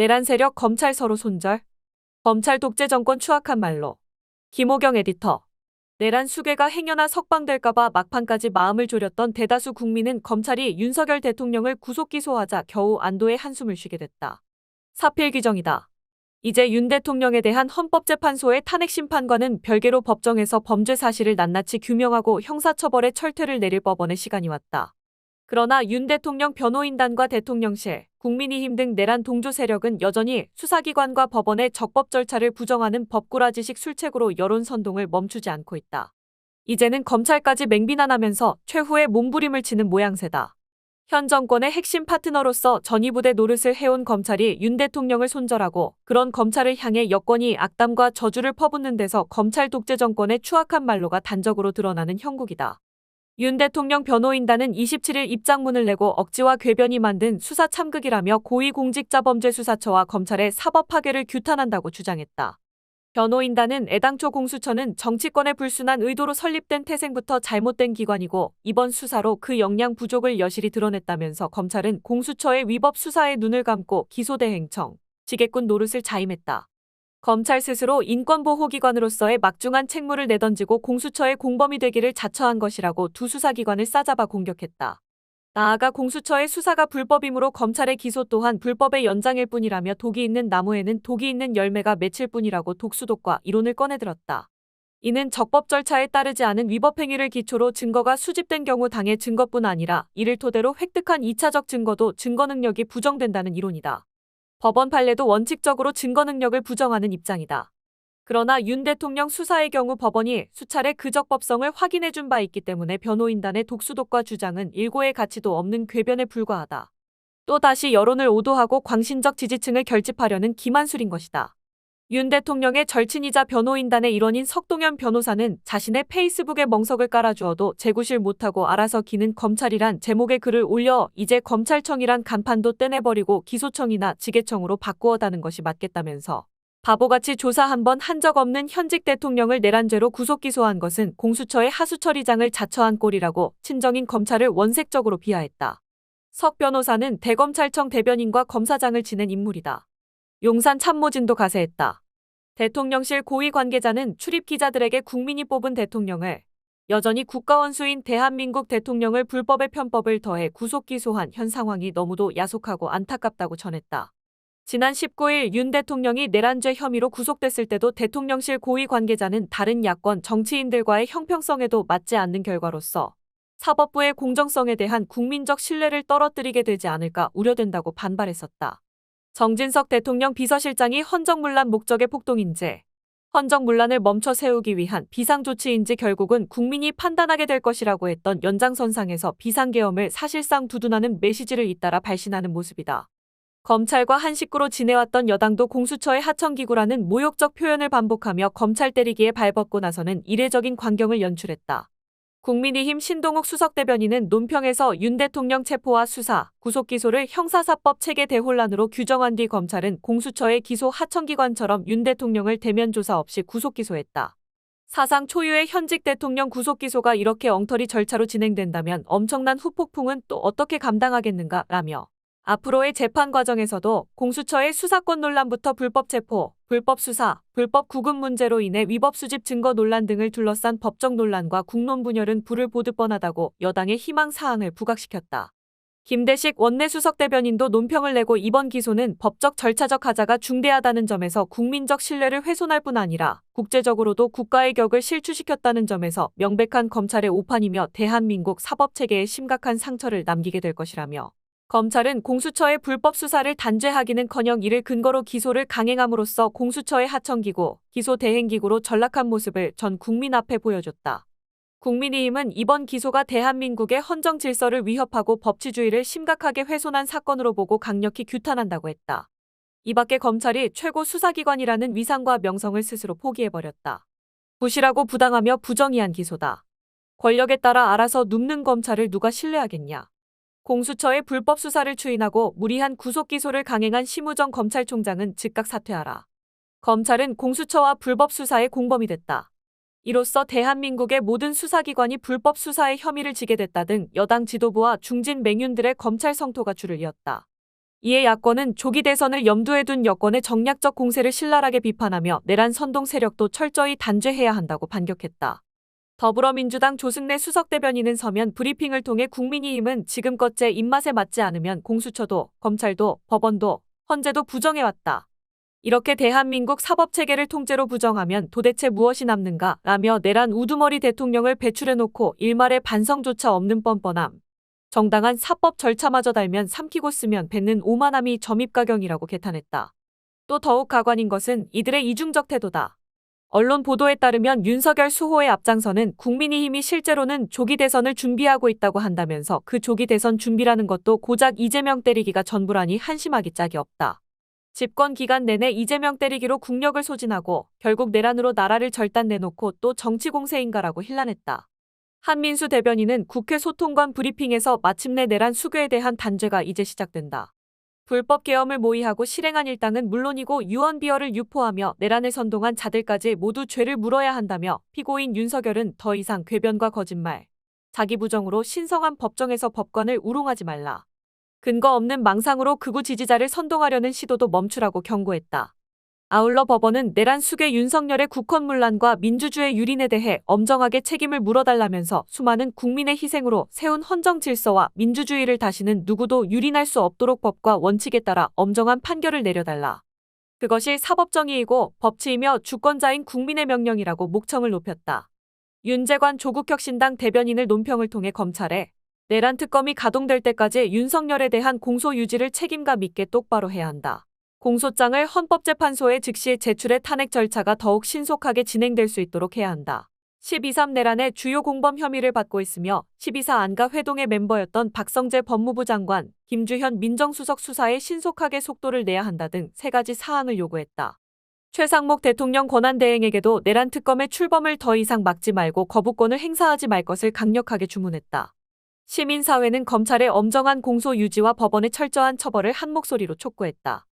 내란 세력 검찰 서로 손절. 검찰 독재 정권 추악한 말로. 김호경 에디터. 내란 수괴가 행여나 석방될까봐 막판까지 마음을 졸였던 대다수 국민은 검찰이 윤석열 대통령을 구속 기소하자 겨우 안도의 한숨을 쉬게 됐다. 사필 규정이다. 이제 윤 대통령에 대한 헌법재판소의 탄핵 심판과는 별개로 법정에서 범죄 사실을 낱낱이 규명하고 형사처벌의 철퇴를 내릴 법원의 시간이 왔다. 그러나 윤 대통령 변호인단과 대통령실, 국민의힘 등 내란 동조 세력은 여전히 수사기관과 법원의 적법 절차를 부정하는 법꾸라지식 술책으로 여론 선동을 멈추지 않고 있다. 이제는 검찰까지 맹비난하면서 최후의 몸부림을 치는 모양새다. 현 정권의 핵심 파트너로서 전위부대 노릇을 해온 검찰이 윤 대통령을 손절하고 그런 검찰을 향해 여권이 악담과 저주를 퍼붓는 데서 검찰 독재 정권의 추악한 말로가 단적으로 드러나는 형국이다. 윤 대통령 변호인단은 27일 입장문을 내고 억지와 궤변이 만든 수사 참극이라며 고위공직자범죄수사처와 검찰의 사법 파괴를 규탄한다고 주장했다. 변호인단은 애당초 공수처는 정치권의 불순한 의도로 설립된 태생부터 잘못된 기관이고 이번 수사로 그 역량 부족을 여실히 드러냈다면서 검찰은 공수처의 위법 수사에 눈을 감고 기소대행청, 지게꾼 노릇을 자임했다. 검찰 스스로 인권보호기관으로서의 막중한 책무를 내던지고 공수처의 공범이 되기를 자처한 것이라고 두 수사기관을 싸잡아 공격했다. 나아가 공수처의 수사가 불법이므로 검찰의 기소 또한 불법의 연장일 뿐이라며 독이 있는 나무에는 독이 있는 열매가 맺힐 뿐이라고 독수독과 이론을 꺼내들었다. 이는 적법 절차에 따르지 않은 위법 행위를 기초로 증거가 수집된 경우 당의 증거뿐 아니라 이를 토대로 획득한 2차적 증거도 증거 능력이 부정된다는 이론이다. 법원 판례도 원칙적으로 증거 능력을 부정하는 입장이다. 그러나 윤 대통령 수사의 경우 법원이 수차례 그 적법성을 확인해 준 바 있기 때문에 변호인단의 독수독과 주장은 일고의 가치도 없는 궤변에 불과하다. 또다시 여론을 오도하고 광신적 지지층을 결집하려는 기만술인 것이다. 윤 대통령의 절친이자 변호인단의 일원인 석동현 변호사는 자신의 페이스북에 멍석을 깔아주어도 재구실 못하고 알아서 기는 검찰이란 제목의 글을 올려 이제 검찰청이란 간판도 떼내버리고 기소청이나 지게청으로 바꾸어다는 것이 맞겠다면서 바보같이 조사 한 번 한 적 없는 현직 대통령을 내란죄로 구속 기소한 것은 공수처의 하수처리장을 자처한 꼴이라고 친정인 검찰을 원색적으로 비하했다. 석 변호사는 대검찰청 대변인과 검사장을 지낸 인물이다. 용산 참모진도 가세했다. 대통령실 고위 관계자는 출입 기자들에게 국민이 뽑은 대통령을 여전히 국가원수인 대한민국 대통령을 불법의 편법을 더해 구속 기소한 현 상황이 너무도 야속하고 안타깝다고 전했다. 지난 19일 윤 대통령이 내란죄 혐의로 구속됐을 때도 대통령실 고위 관계자는 다른 야권 정치인들과의 형평성에도 맞지 않는 결과로서 사법부의 공정성에 대한 국민적 신뢰를 떨어뜨리게 되지 않을까 우려된다고 반발했었다. 정진석 대통령 비서실장이 헌정문란 목적의 폭동인지 헌정문란을 멈춰 세우기 위한 비상조치인지 결국은 국민이 판단하게 될 것이라고 했던 연장선상에서 비상계엄을 사실상 두둔하는 메시지를 잇따라 발신하는 모습이다. 검찰과 한 식구로 지내왔던 여당도 공수처의 하청기구라는 모욕적 표현을 반복하며 검찰 때리기에 발벗고 나서는 이례적인 광경을 연출했다. 국민의힘 신동욱 수석대변인은 논평에서 윤 대통령 체포와 수사, 구속기소를 형사사법 체계 대혼란으로 규정한 뒤 검찰은 공수처의 기소 하청기관처럼 윤 대통령을 대면 조사 없이 구속기소했다. 사상 초유의 현직 대통령 구속기소가 이렇게 엉터리 절차로 진행된다면 엄청난 후폭풍은 또 어떻게 감당하겠는가 라며 앞으로의 재판 과정에서도 공수처의 수사권 논란부터 불법 체포, 불법 수사, 불법 구금 문제로 인해 위법 수집 증거 논란 등을 둘러싼 법적 논란과 국론 분열은 불을 보듯 뻔하다고 여당의 희망 사항을 부각시켰다. 김대식 원내 수석 대변인도 논평을 내고 이번 기소는 법적 절차적 하자가 중대하다는 점에서 국민적 신뢰를 훼손할 뿐 아니라 국제적으로도 국가의 격을 실추시켰다는 점에서 명백한 검찰의 오판이며 대한민국 사법체계에 심각한 상처를 남기게 될 것이라며 검찰은 공수처의 불법 수사를 단죄하기는커녕 이를 근거로 기소를 강행함으로써 공수처의 하청기구, 기소 대행기구로 전락한 모습을 전 국민 앞에 보여줬다. 국민의힘은 이번 기소가 대한민국의 헌정 질서를 위협하고 법치주의를 심각하게 훼손한 사건으로 보고 강력히 규탄한다고 했다. 이 밖에 검찰이 최고 수사기관이라는 위상과 명성을 스스로 포기해버렸다. 부실하고 부당하며 부정의한 기소다. 권력에 따라 알아서 눕는 검찰을 누가 신뢰하겠냐. 공수처의 불법 수사를 추인하고 무리한 구속 기소를 강행한 심우정 검찰총장은 즉각 사퇴하라. 검찰은 공수처와 불법 수사의 공범이 됐다. 이로써 대한민국의 모든 수사기관이 불법 수사의 혐의를 지게 됐다 등 여당 지도부와 중진 맹윤들의 검찰 성토가 줄을 이었다. 이에 야권은 조기 대선을 염두에 둔 여권의 정략적 공세를 신랄하게 비판하며 내란 선동 세력도 철저히 단죄해야 한다고 반격했다. 더불어민주당 조승래 수석 대변인은 서면 브리핑을 통해 국민의힘은 지금껏 제 입맛에 맞지 않으면 공수처도 검찰도 법원도 헌재도 부정해왔다. 이렇게 대한민국 사법체계를 통째로 부정하면 도대체 무엇이 남는가 라며 내란 우두머리 대통령을 배출해놓고 일말의 반성조차 없는 뻔뻔함. 정당한 사법 절차마저 달면 삼키고 쓰면 뱉는 오만함이 점입가경이라고 개탄했다. 또 더욱 가관인 것은 이들의 이중적 태도다. 언론 보도에 따르면 윤석열 수호의 앞장서는 국민의힘이 실제로는 조기 대선을 준비하고 있다고 한다면서 그 조기 대선 준비라는 것도 고작 이재명 때리기가 전부라니 한심하기 짝이 없다. 집권 기간 내내 이재명 때리기로 국력을 소진하고 결국 내란으로 나라를 절단 내놓고 또 정치 공세인가라고 힐난했다. 한민수 대변인은 국회 소통관 브리핑에서 마침내 내란 수교에 대한 단죄가 이제 시작된다. 불법 계엄을 모의하고 실행한 일당은 물론이고 유언 비어를 유포하며 내란을 선동한 자들까지 모두 죄를 물어야 한다며 피고인 윤석열은 더 이상 궤변과 거짓말, 자기 부정으로 신성한 법정에서 법관을 우롱하지 말라. 근거 없는 망상으로 극우 지지자를 선동하려는 시도도 멈추라고 경고했다. 아울러 법원은 내란 수괴 윤석열의 국헌 문란과 민주주의 유린에 대해 엄정하게 책임을 물어달라면서 수많은 국민의 희생으로 세운 헌정 질서와 민주주의를 다시는 누구도 유린할 수 없도록 법과 원칙에 따라 엄정한 판결을 내려달라. 그것이 사법정의이고 법치이며 주권자인 국민의 명령이라고 목청을 높였다. 윤재관 조국혁신당 대변인을 논평을 통해 검찰에 내란 특검이 가동될 때까지 윤석열에 대한 공소 유지를 책임감 있게 똑바로 해야 한다. 공소장을 헌법재판소에 즉시 제출해 탄핵 절차가 더욱 신속하게 진행될 수 있도록 해야 한다. 12.3 내란의 주요 공범 혐의를 받고 있으며 12.4 안가 회동의 멤버였던 박성재 법무부 장관, 김주현 민정수석 수사에 신속하게 속도를 내야 한다 등 세 가지 사항을 요구했다. 최상목 대통령 권한대행에게도 내란 특검의 출범을 더 이상 막지 말고 거부권을 행사하지 말 것을 강력하게 주문했다. 시민사회는 검찰의 엄정한 공소 유지와 법원의 철저한 처벌을 한 목소리로 촉구했다.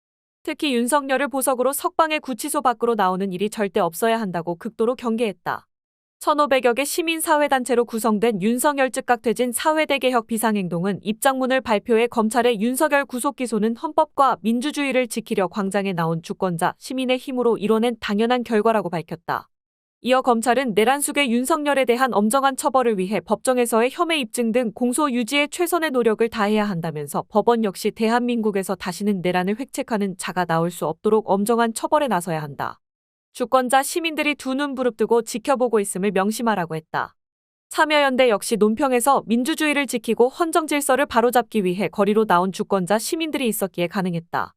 특히 윤석열을 보석으로 석방의 구치소 밖으로 나오는 일이 절대 없어야 한다고 극도로 경계했다. 1,500여 개 시민사회단체로 구성된 윤석열 즉각 퇴진 사회대개혁 비상행동은 입장문을 발표해 검찰의 윤석열 구속기소는 헌법과 민주주의를 지키려 광장에 나온 주권자, 시민의 힘으로 이뤄낸 당연한 결과라고 밝혔다. 이어 검찰은 내란 수괴 윤석열에 대한 엄정한 처벌을 위해 법정에서의 혐의 입증 등 공소 유지에 최선의 노력을 다해야 한다면서 법원 역시 대한민국에서 다시는 내란을 획책하는 자가 나올 수 없도록 엄정한 처벌에 나서야 한다. 주권자 시민들이 두 눈 부릅뜨고 지켜보고 있음을 명심하라고 했다. 참여연대 역시 논평에서 민주주의를 지키고 헌정 질서를 바로잡기 위해 거리로 나온 주권자 시민들이 있었기에 가능했다.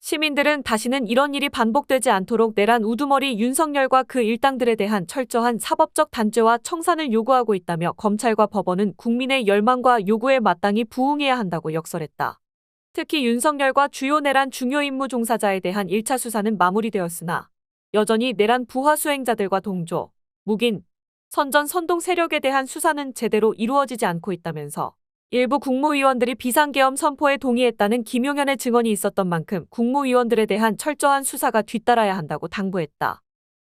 시민들은 다시는 이런 일이 반복되지 않도록 내란 우두머리 윤석열과 그 일당들에 대한 철저한 사법적 단죄와 청산을 요구하고 있다며 검찰과 법원은 국민의 열망과 요구에 마땅히 부응해야 한다고 역설했다. 특히 윤석열과 주요 내란 중요 임무 종사자에 대한 1차 수사는 마무리되었으나 여전히 내란 부하 수행자들과 동조, 묵인, 선전 선동 세력에 대한 수사는 제대로 이루어지지 않고 있다면서 일부 국무위원들이 비상계엄 선포에 동의했다는 김용현의 증언이 있었던 만큼 국무위원들에 대한 철저한 수사가 뒤따라야 한다고 당부했다.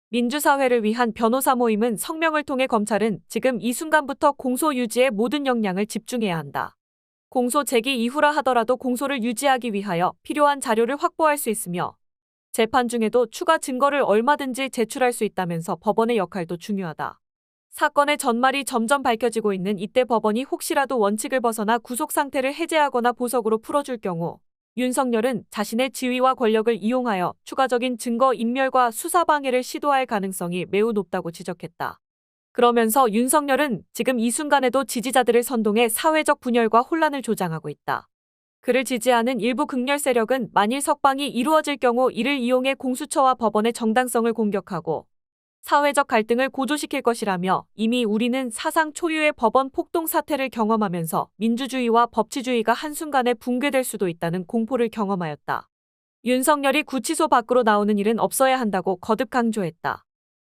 민주사회를 위한 변호사 모임은 성명을 통해 검찰은 지금 이 순간부터 공소 유지에 모든 역량을 집중해야 한다. 공소 제기 이후라 하더라도 공소를 유지하기 위하여 필요한 자료를 확보할 수 있으며 재판 중에도 추가 증거를 얼마든지 제출할 수 있다면서 법원의 역할도 중요하다. 사건의 전말이 점점 밝혀지고 있는 이때 법원이 혹시라도 원칙을 벗어나 구속 상태를 해제하거나 보석으로 풀어줄 경우 윤석열은 자신의 지위와 권력을 이용하여 추가적인 증거 인멸과 수사 방해를 시도할 가능성이 매우 높다고 지적했다. 그러면서 윤석열은 지금 이 순간에도 지지자들을 선동해 사회적 분열과 혼란을 조장하고 있다. 그를 지지하는 일부 극렬 세력은 만일 석방이 이루어질 경우 이를 이용해 공수처와 법원의 정당성을 공격하고 사회적 갈등을 고조시킬 것이라며 이미 우리는 사상 초유의 법원 폭동 사태를 경험하면서 민주주의와 법치주의가 한순간에 붕괴될 수도 있다는 공포를 경험하였다. 윤석열이 구치소 밖으로 나오는 일은 없어야 한다고 거듭 강조했다.